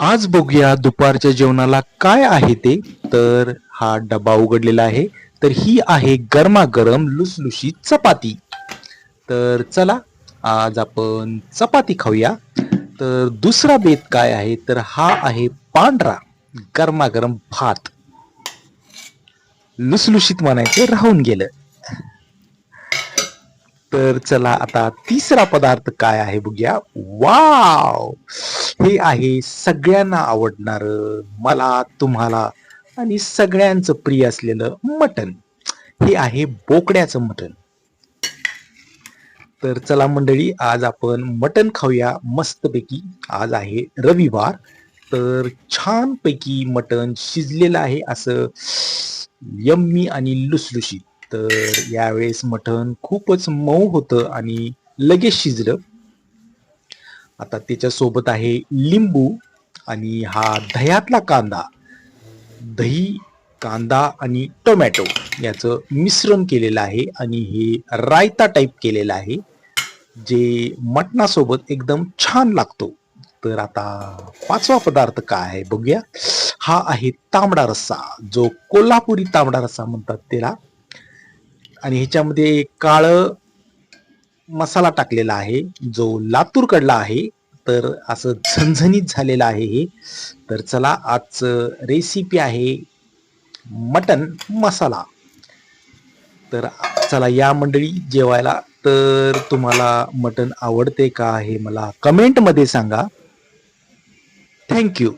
आज बघूया दुपारच्या जेवणाला काय आहे ते. तर हा डबा उघडलेला आहे. तर ही आहे गरमागरम लुसलुशीत चपाती. तर चला आज आपण चपाती खाऊया. तर दुसरा बेत काय आहे? तर हा आहे पांढरा गरमागरम भात. लुसलुशीत म्हणायचं राहून गेलं. तर चला आता तिसरा पदार्थ काय आहे बघूया. वाव! हे आहे सगळ्यांना आवडणार मला तुम्हाला आणि सगळ्यांचं प्रिय असलेलं मटन हे आहे बोकड्याचं मटन तर चला मंडळी आज आपण मटन खाऊया मस्तपैकी. आज आहे रविवार तर छानपैकी मटन शिजलेलं आहे असं यम्मी आणि लुसलुशीत. तर यावेळेस मटण खूपच मऊ होतं आणि लगेच शिजलं. आता त्याच्यासोबत आहे लिंबू आणि हा दह्यातला कांदा. दही कांदा आणि टोमॅटो याचं मिश्रण केलेलं आहे आणि हे रायता टाईप केलेलं आहे जे मटणासोबत एकदम छान लागतो. तर आता पाचवा पदार्थ काय आहे बघूया. हा आहे तांबडा रस्सा. जो कोल्हापुरी तांबडा रस्सा म्हणतात त्याला. आणि ह्याच्यामध्ये काळ मसाला टाकलेला आहे. जो लातूरकडला आहे. तर असं झणझणीत झालेलं आहे हे. तर चला आजचं रेसिपी आहे मटन मसाला. तर चला या मंडळी जेवायला. तर तुम्हाला मटन आवडते का हे मला कमेंटमध्ये सांगा. थँक्यू